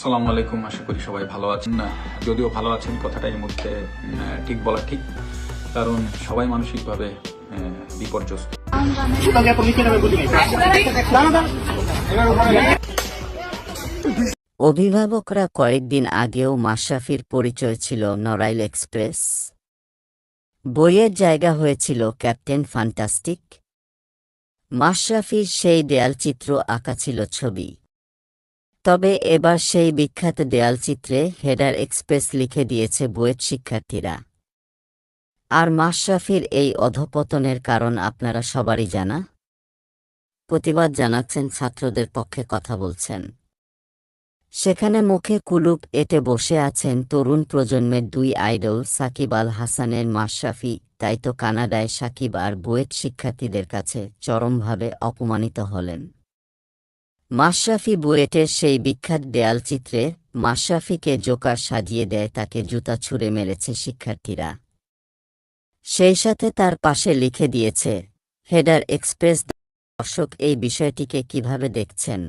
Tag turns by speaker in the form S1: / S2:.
S1: আসসালামু আলাইকুম, আশা করি সবাই ভালো আছেন। না যদিও ভালো আছেন, কথাটা এই মুহূর্তে ঠিক বলা ঠিক, কারণ সবাই মানসিকভাবে বিপর্যস্ত।
S2: অভিভাবকরা কয়েকদিন আগেও মাশরাফির পরিচয় ছিল নড়াইল এক্সপ্রেস। বইয়ের জায়গা হয়েছিল ক্যাপ্টেন ফান্টাস্টিক মাশরাফির সেই দেয়ালচিত্র আঁকা ছিল ছবি। তবে এবার সেই বিখ্যাত দেয়ালচিত্রে হেডার এক্সপ্রেস লিখে দিয়েছে বুয়েট শিক্ষার্থীরা। আর মাশরাফির এই অধপতনের কারণ আপনারা সবারই জানা। প্রতিবাদ জানাচ্ছেন ছাত্রদের পক্ষে কথা বলছেন। সেখানে মুখে কুলুপ এঁটে বসে আছেন তরুণ প্রজন্মের দুই আইডল সাকিব আল হাসানের মাশরাফি, তাই তো কানাডায় সাকিব আর বুয়েট শিক্ষার্থীদের কাছে চরমভাবে অপমানিত হলেন। মাশরাফি বুয়েটের সেই বিখ্যাত দেয়াল চিত্রে মাশরাফিকে জোকার সাজিয়ে দেয় তাকে জুতা ছুঁড়ে মেরেছে শিক্ষার্থীরা। সেই সাথে তার পাশে লিখে দিয়েছে, হেডার এক্সপ্রেস দর্শক এই বিষয়টিকে কীভাবে দেখছেন?